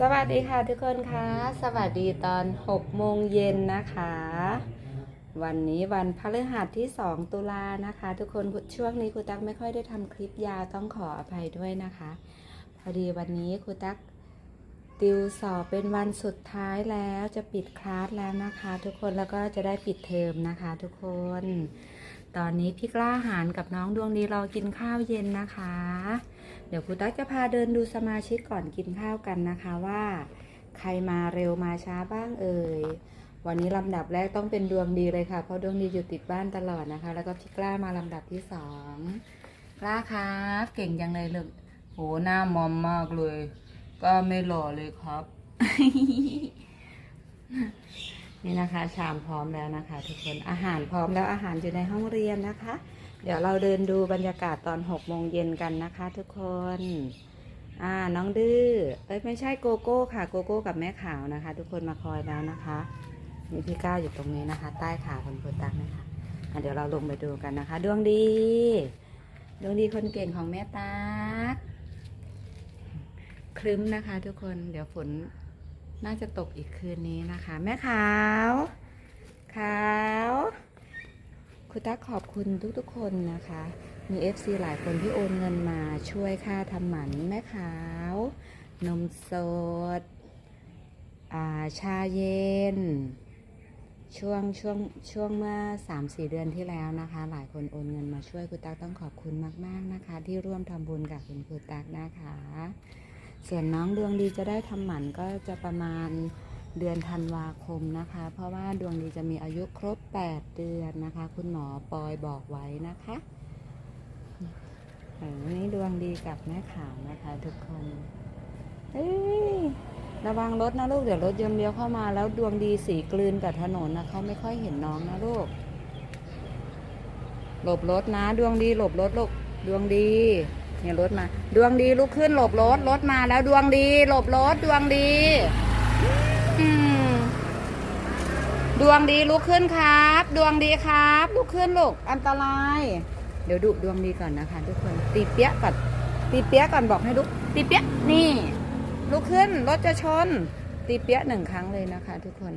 สวัสดีค่ะทุกคนคะ สวัสดีตอน6โมงเย็นนะคะ วันนี้วันพฤหัสที่ 2 ตุลานะคะ ทุกคนช่วงนี้ครูตั๊กไม่ค่อยได้ทำคลิปยาวต้องขออภัยด้วยนะคะ พอดีวันนี้ครูตั๊กติวสอบเป็นวันสุดท้ายแล้วจะปิดคลาสแล้วนะคะ ทุกคนแล้วก็จะได้ปิดเทอมนะคะ ทุกคน ตอนนี้พี่กล้าหารกับน้องดวงดีรอกินข้าวเย็นนะคะ เดี๋ยวครูตั๊กจะพาเดินดูสมาชิกก่อนกินข้าวกันนะคะว่า ใครมาเร็วมาช้าบ้างเอ่ย วันนี้ลำดับแรกต้องเป็นดวงดีเลยค่ะ เพราะดวงดีอยู่ติดบ้านตลอดนะคะ แล้วก็พี่กล้ามาลำดับที่สองกล้าครับเก่งจังเลยลูกโหหน้ามอมมากเลย ก็ไม่หล่อเลยครับ นี่นะคะ ชามพร้อมแล้วนะคะ ทุกคนอาหารพร้อมแล้วอาหารอยู่ในห้องเรียนนะคะ เดี๋ยวเราเดินดูบรรยากาศตอน6โมงเย็นกันนะคะทุกคน อ่า น้องดื้อ เอ้ยไม่ใช่โกโก้ค่ะ โกโก้กับแม่ขาวนะคะ ทุกคนมาคอยแล้วนะคะ มีพี่ก้าวอยู่ตรงนี้นะคะ ใต้ขาคนโพตักนะคะอะเดี๋ยวเราลงไปดูกันนะคะ ดวงดี ดวงดีคนเก่งของแม่ตักครึ้มนะคะ ทุกคนเดี๋ยวฝนน่าจะตกอีกคืนนี้นะคะ แม่ขาว ขาว คุณตั๊กขอบคุณทุกๆคนนะคะ มี FC หลายคนที่โอนเงินมาช่วยค่าทำหมันแม่ขาวนมสดาชาเย็น ช่วงช่วงช่วงเมื่อ3-4เดือนที่แล้วนะคะ หลายคนโอนเงินมาช่วยคุณตั๊กต้องขอบคุณมาก ๆนะคะ ที่ร่วมทำบุญกับคุณครูตั๊กนะคะ ส่วนน้องดวงดีจะได้ทำหมันก็จะประมาณ เดือนธันวาคมนะคะ เพราะว่าดวงดีจะมีอายุครบ 8 เดือนนะคะ คุณหมอปอยบอกไว้นะคะวันนี้ดวงดีกับแม่ขาวนะคะทุกคนเอ้ยระวังรถนะลูก เดี๋ยวรถยนต์เลี้ยวเข้ามาแล้วดวงดีสีกลืนกับถนนนะเขาไม่ค่อยเห็นน้องนะลูก หลบรถนะ ดวงดีหลบรถลูก ดวงดี เนี่ยรถมา ดวงดีลุกขึ้นหลบรถ รถมาแล้วดวงดี หลบรถดวงดี อืม ดวงดีลุกขึ้นครับ ดวงดีครับลุกขึ้นลูกอันตราย เดี๋ยวดูดวงดีก่อนนะคะ ทุกคนตีเปี๊ยะก่อนตีเปี๊ยะก่อนบอกให้ลุกตีเปี๊ยะนี่ลุกขึ้นรถจะชน ตีเปี๊ยะหนึ่งครั้งเลยนะคะ ทุกคน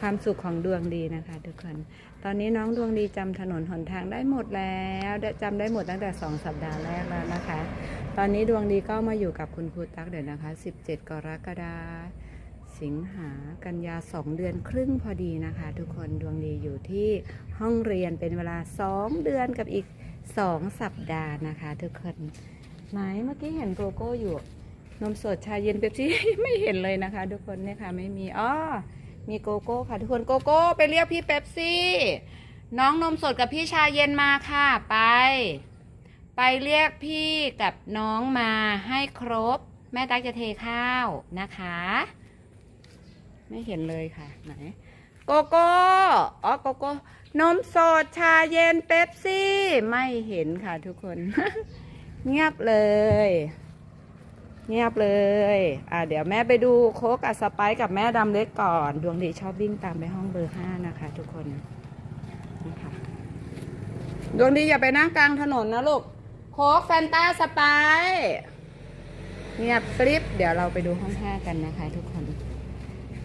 ความสุขของดวงดีนะคะ ทุกคน ตอนนี้น้องดวงดีจำถนนหนทางได้หมดแล้วได้จำได้หมดตั้งแต่สองสัปดาห์แรกแล้วนะคะ ตอนนี้ดวงดีก็มาอยู่กับคุณครูตั๊กเดี๋ยวนะคะ 17 กรกฎาคม สิงหากันยา2เดือนครึ่งพอดีนะคะ ทุกคนดวงดีอยู่ที่ห้องเรียนเป็นเวลา2เดือนกับอีก2สัปดาห์นะคะ ทุกคนไหนเมื่อกี้เห็นโกโก้อยู่ นมสดชาเย็นเป๊ปซี่ไม่เห็นเลยนะคะ ทุกคนเนี่ยค่ะไม่มีอ๋อมีโกโก้ค่ะ ทุกคนโกโก้ไปเรียกพี่เป๊ปซี่ น้องนมสดกับพี่ชาเย็นมาค่ะไป ไปเรียกพี่กับน้องมาให้ครบ แม่ตั๊กจะเทข้าวนะคะ ไม่เห็นเลยค่ะ ไหน โกโก้ อ๋อ โกโก้ นมสด ชาเย็น เป๊ปซี่ ไม่เห็นค่ะทุกคน เงียบเลย เงียบเลย อ่า เดี๋ยวแม่ไปดูโคกับสไปกับแม่ดำเล็กก่อน ดวงดีชอบวิ่งตามไปห้องเบอร์ห้านะคะ ทุกคนนะคะดวงดีอย่าไปนั่งกลางถนนนะลูก โคกแฟนตาสไปเงียบกริบ เดี๋ยวเราไปดูห้องห้ากันนะคะทุกคน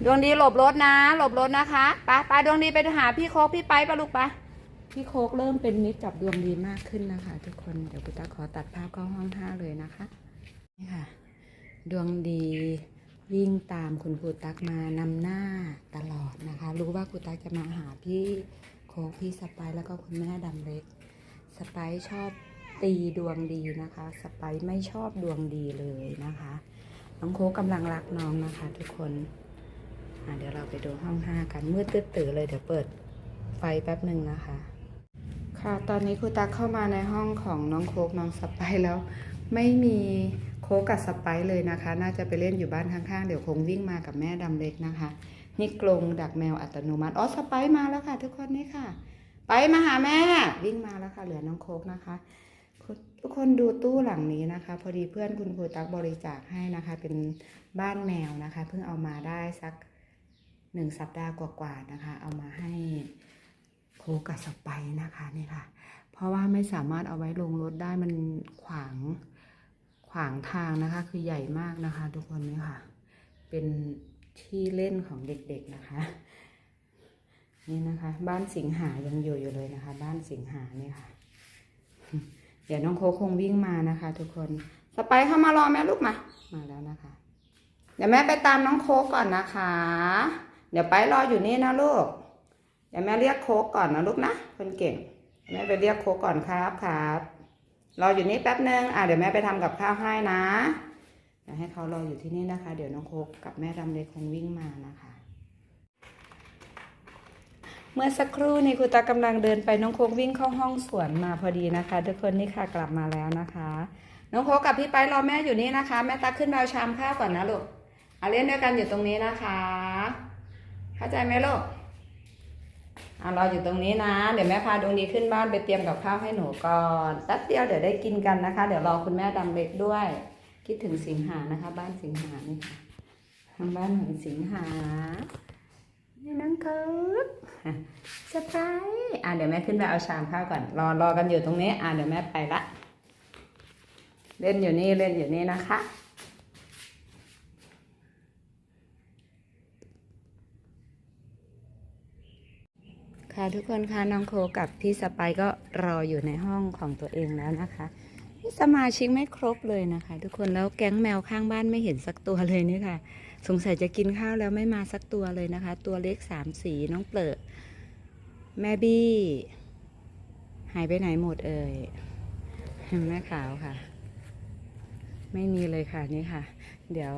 ดวงดีหลบรถนะหลบรถนะคะไปไปดวงดีไปหาพี่โค้กพี่ไปปะลูกปะพี่โค้กเริ่มเป็นมิตรกับดวงดีมากขึ้นนะคะ ทุกคนเดี๋ยวกุตาขอตัดภาพเข้าห้องห้าเลยนะคะนี่ค่ะ ดวงดีวิ่งตามคุณครูตักมานำหน้าตลอดนะคะ รู้ว่าครูตักจะมาหาพี่โค้กพี่สไปร์แล้วก็คุณแม่ดำเล็กสไปร์ชอบตีดวงดีนะคะ สไปร์ไม่ชอบดวงดีเลยนะคะน้องโค้กกำลังรักน้องนะคะ ทุกคน เดี๋ยวเราไปดูห้องห้ากันมืดตื้อตื่เลยเดี๋ยวเปิดไฟแป๊บหนึ่งนะคะ ค่ะตอนนี้ครูตักเข้ามาในห้องของน้องโคกน้องสไปร์แล้ว ไม่มีโคกกับสไปร์เลยนะคะ น่าจะไปเล่นอยู่บ้านข้างๆ เดี๋ยวคงวิ่งมากับแม่ดำเล็กนะคะ นี่กรงดักแมวอัตโนมัติอ๋อสไปร์มาแล้วค่ะทุกคนนี่ค่ะ ไปมาหาแม่วิ่งมาแล้วค่ะเหลือน้องโคกนะคะทุกคนดูตู้หลังนี้นะคะ พอดีเพื่อนคุณครูตักบริจาคให้นะคะ เป็นบ้านแมวนะคะเพิ่งเอามาได้สัก หนึ่งสัปดาห์กว่าๆนะคะ เอามาให้โคกกับสไปนะคะนี่ค่ะ เพราะว่าไม่สามารถเอาไว้ลงรถได้มันขวางขวางทางนะคะ คือใหญ่มากนะคะ ทุกคนนี่ค่ะ เป็นที่เล่นของเด็กๆนะคะ นี่นะคะ บ้านสิงหายังอยู่อยู่เลยนะคะ บ้านสิงหานี่ค่ะ เดี๋ยวน้องโคคงวิ่งมานะคะ ทุกคนสไปเข้ามารอแม่ลูกมา มาแล้วนะคะ เดี๋ยวแม่ไปตามน้องโคก่อนนะคะ เดี๋ยวไปรออยู่นี่นะลูกเดี๋ยวแม่เรียกโคกก่อนนะลูกนะคนเก่งแม่ไปเรียกโคกก่อนครับครับรออยู่นี่แป๊บนึงอะเดี๋ยวแม่ไปทำกับข้าวให้นะเดี๋ยวให้เขารออยู่ที่นี่นะคะ เดี๋ยวน้องโคกกับแม่ดำเล็กคงวิ่งมานะคะ เมื่อสักครู่นี้คุณตากำลังเดินไปน้องโคกวิ่งเข้าห้องสวนมาพอดีนะคะ ทุกคนนี่ค่ะกลับมาแล้วนะคะ น้องโคกกับพี่ไปรอแม่อยู่นี่นะคะ แม่ตักขึ้นไปเอาชามข้าวก่อนนะลูกเอาเล่นด้วยกันอยู่ตรงนี้นะคะ เข้าใจไหมลูกอะรออยู่ตรงนี้นะ เดี๋ยวแม่พาดวงดีขึ้นบ้านไปเตรียมกับข้าวให้หนูก่อนแป๊บเดียวเดี๋ยวได้กินกันนะคะ เดี๋ยวรอคุณแม่ดำเล็กด้วย คิดถึงสิงหานะคะ บ้านสิงหานี่ค่ะทางบ้านของสิงหานี่น้องเคิร์ดเซอร์ไพรส์อะเดี๋ยวแม่ขึ้นไปเอาชามข้าวก่อน รอรอกันอยู่ตรงนี้ อะเดี๋ยวแม่ไปละ เล่นอยู่นี่เล่นอยู่นี่นะคะ ค่ะทุกคนคะน้องโคกับพี่สไปก็รออยู่ในห้องของตัวเองแล้วนะคะนี่สมาชิกไม่ครบเลยนะคะ ทุกคนแล้วแก๊งแมวข้างบ้านไม่เห็นสักตัวเลยนี่ค่ะ สงสัยจะกินข้าวแล้วไม่มาสักตัวเลยนะคะ ตัวเล็กสามสีน้องเปลอะแม่บี้หายไปไหนหมดเอ่ยแม่ขาวค่ะ ไม่มีเลยค่ะนี่ค่ะ เดี๋ยว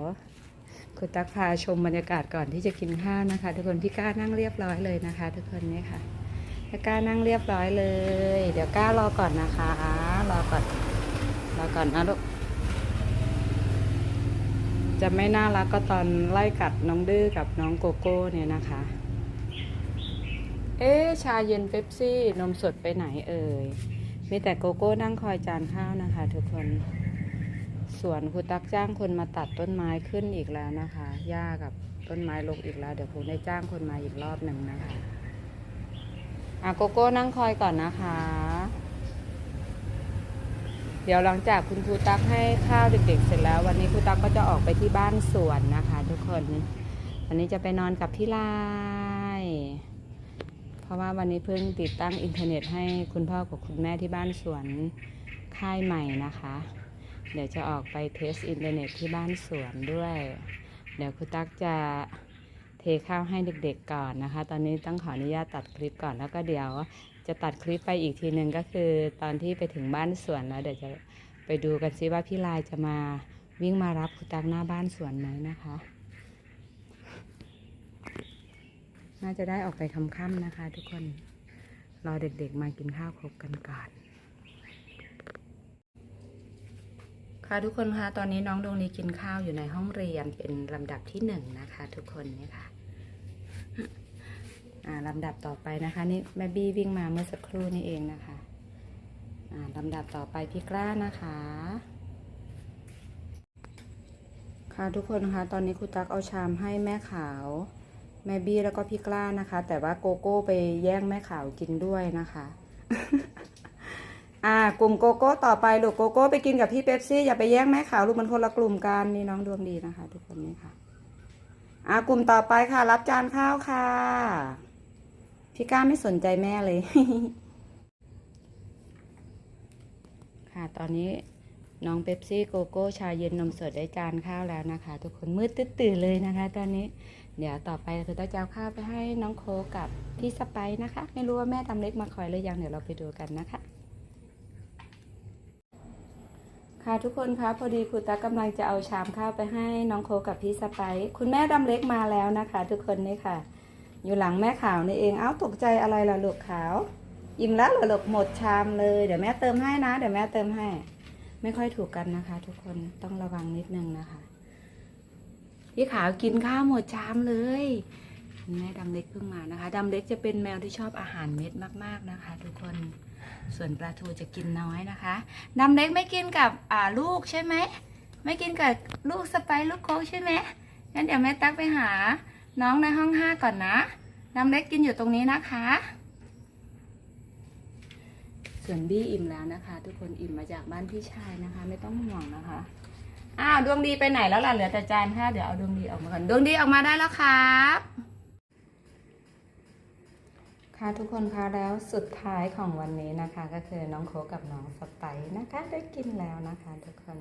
คุณตักพาชมบรรยากาศก่อนที่จะกินข้าวนะคะ ทุกคนพี่ก้านั่งเรียบร้อยเลยนะคะ ทุกคนนี่ค่ะพี่ก้านั่งเรียบร้อยเลย เดี๋ยวก้ารอก่อนนะคะรอก่อนรอก่อนนะลูกจะไม่น่ารักก็ตอนไล่กัดน้องดื้อกับน้องโกโก้เนี่ยนะคะ เอ๊ชาเย็นเป๊ปซี่นมสดไปไหนเอ่ยมีแต่โกโก้นั่งคอยจานข้าวนะคะ ทุกคน สวนครูตักจ้างคนมาตัดต้นไม้ขึ้นอีกแล้วนะคะหญ้ากับต้นไม้ลกอีกแล้ว เดี๋ยวคงได้จ้างคนมาอีกรอบหนึ่งนะคะอะโกโก้นั่งคอยก่อนนะคะ เดี๋ยวหลังจากคุณครูตักให้ข้าวเด็กๆเสร็จแล้ว วันนี้ครูตักก็จะออกไปที่บ้านสวนนะคะ ทุกคนวันนี้จะไปนอนกับพี่ลายเพราะว่าวันนี้เพิ่งติดตั้งอินเทอร์เน็ตให้คุณพ่อกับคุณแม่ที่บ้านสวนค่ายใหม่นะคะ เดี๋ยวจะออกไปเทสอินเทอร์เน็ตที่บ้านสวนด้วย เดี๋ยวครูตักจะเทข้าวให้เด็กๆก่อนนะคะ ตอนนี้ต้องขออนุญาตตัดคลิปก่อนแล้วก็เดี๋ยวจะตัดคลิปไปอีกทีหนึ่งก็คือ ตอนที่ไปถึงบ้านสวนแล้วเดี๋ยวจะไปดูกันซิว่าพี่ลายจะมาวิ่งมารับคุณตั๊กหน้าบ้านสวนไหมนะคะ น่าจะได้ออกไปค่ำๆนะคะ ทุกคน รอเด็กๆมากินข้าวครบกันก่อน ค่ะทุกคนคะตอนนี้น้องดวงนี้กินข้าวอยู่ในห้องเรียนเป็นลำดับที่หนึ่งนะคะ ทุกคนเนี่ยค่ะอ่าลำดับต่อไปนะคะนี่แม่บี้วิ่งมาเมื่อสักครู่นี้เองนะคะอ่าลำดับต่อไปพี่กล้านะคะ ค่ะทุกคนคะตอนนี้ครูตักเอาชามให้แม่ขาว แม่บี้แล้วก็พี่กล้านะคะ แต่ว่าโกโก้ไปแย่งแม่ขาวกินด้วยนะคะ อ่ากลุ่มโกโก้ต่อไปลูกโกโก้ไปกินกับพี่เป๊ปซี่อย่าไปแย่งแม่ขาวลูกมันคนละกลุ่มกันนี่น้องดวงดีนะคะ ทุกคนนี่ค่ะอ่ากลุ่มต่อไปค่ะ รับจานข้าวค่ะ พี่ก้าไม่สนใจแม่เลย ค่ะตอนนี้น้องเป๊ปซี่โกโก้ชาเย็นนมสดได้จานข้าวแล้วนะคะ ทุกคนมืดตื้อตื่นเลยนะคะ ตอนนี้เดี๋ยวต่อไปคือต้องจะเอาข้าวไปให้น้องโคกับพี่สไปซ์นะคะ ไม่รู้ว่าแม่ตำเล็กมาคอยหรือยังเดี๋ยวเราไปดูกันนะคะ ค่ะทุกคนคะพอดีคุณตากำลังจะเอาชามข้าวไปให้น้องโคกกับพี่สไปคุณแม่ดำเล็กมาแล้วนะคะ ทุกคนนี่ค่ะ อยู่หลังแม่ขาวนี่เองเอ้าตกใจอะไรล่ะลูกขาว อิ่มแล้วเหรอลูกหมดชามเลยเดี๋ยวแม่เติมให้นะ เดี๋ยวแม่เติมให้ ไม่ค่อยถูกกันนะคะ ทุกคนต้องระวังนิดนึงนะคะพี่ขาวกินข้าวหมดชามเลยแม่ดำเล็กเพิ่งมานะคะดำเล็กจะเป็นแมวที่ชอบอาหารเม็ดมาก ๆนะคะ ทุกคน ส่วนปลาทูจะกินน้อยนะคะดำเล็กไม่กินกับลูกใช่ไหม ไม่กินกับลูกสไปซ์ลูกโค้กใช่ไหมงั้นเดี๋ยวแม่ตักไปหา น้องในห้องห้าก่อนนะดำเล็กกินอยู่ตรงนี้นะคะ ส่วนบี้อิ่มแล้วนะคะ ทุกคนอิ่มมาจากบ้านพี่ชายนะคะ ไม่ต้องห่วงนะคะอ้าวดวงดีไปไหนแล้วล่ะเหลือแต่จานค่ะเดี๋ยวเอาดวงดีออกมาก่อนดวงดีออกมาได้แล้วครับ ค่ะทุกคนคะแล้วสุดท้ายของวันนี้นะคะ ก็คือน้องโคกับน้องสไปนะคะ ได้กินแล้วนะคะทุกคน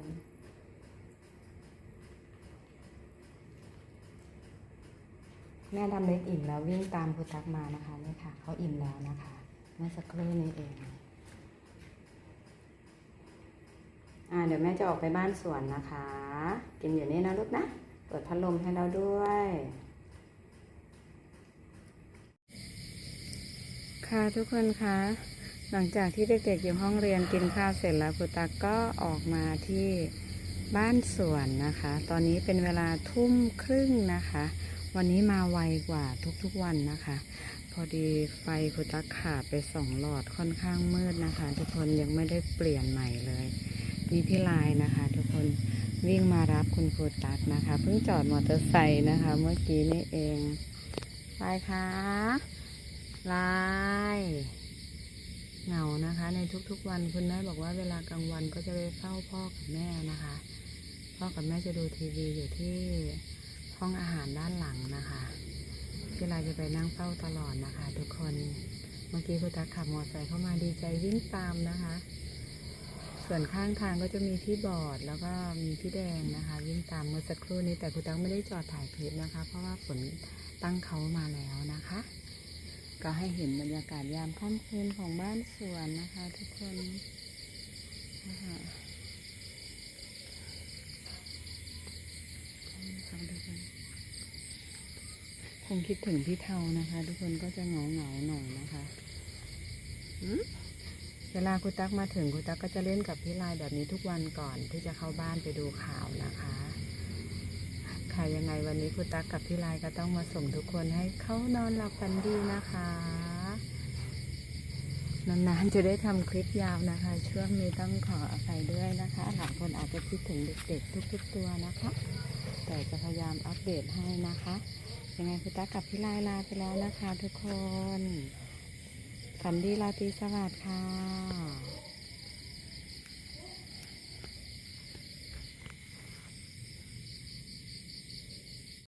แม่ดำเล็กอิ่มแล้ววิ่งตามคุณตักมานะคะนี่ค่ะเขาอิ่มแล้วนะคะเมื่อสักครู่นี้เองอ่าเดี๋ยวแม่จะออกไปบ้านสวนนะคะ กินอยู่นี่นะลูกนะเปิดพัดลมให้เราด้วย ค่ะทุกคนคะ หลังจากที่เด็กๆอยู่ห้องเรียนกินข้าวเสร็จแล้วคุณตาก็ออกมาที่บ้านสวนนะคะ ตอนนี้เป็นเวลาทุ่มครึ่งนะคะ วันนี้มาไวกว่าทุกๆวันนะคะ พอดีไฟคุณตาขาดไปสองหลอดค่อนข้างมืดนะคะ ทุกคนยังไม่ได้เปลี่ยนใหม่เลยมีพี่ลายนะคะ ทุกคนวิ่งมารับคุณครูตักนะคะ เพิ่งจอดมอเตอร์ไซค์นะคะ เมื่อกี้นี่เองลายคะ ลายเหงานะคะ ในทุกๆวันคุณแม่บอกว่าเวลากลางวันก็จะไปเฝ้าพ่อกับแม่นะคะ พ่อกับแม่จะดูทีวีอยู่ที่ห้องอาหารด้านหลังนะคะพี่ลายจะไปนั่งเฝ้าตลอดนะคะ ทุกคนเมื่อกี้คุณตักขับมอเตอร์ไซค์เข้ามาดีใจวิ่งตามนะคะ ส่วนข้างทางก็จะมีพี่บอดแล้วก็มีพี่แดงนะคะ วิ่งตามเมื่อสักครู่นี้แต่คุณตังไม่ได้จอดถ่ายคลิปนะคะ เพราะว่าฝนตั้งเขามาแล้วนะคะ ก็ให้เห็นบรรยากาศยามค่ำคืนของบ้านสวนนะคะ ทุกคนนะคะคงคิดถึงพี่เทานะคะ ทุกคนก็จะเหงาเหงาหน่อยนะคะเวลาคุณตั๊กมาถึงคุณตั๊กก็จะเล่นกับพี่ลายแบบนี้ทุกวันก่อนที่จะเข้าบ้านไปดูข่าวนะคะ ค่ะ ยังไงวันนี้คุณตั๊กกับพี่ลายก็ต้องมาส่งทุกคนให้เขานอนหลับฝันดีนะคะนานๆจะได้ทำคลิปยาวนะคะ ช่วงนี้ต้องขออภัยด้วยนะคะหลายคนอาจจะคิดถึงเด็กๆทุกๆตัวนะคะ แต่จะพยายามอัปเดตให้นะคะ ยังไงคุณตั๊กกับพี่ลายลาไปแล้วนะคะ ทุกคนฝันดีราตรีสวัสดิ์ค่ะ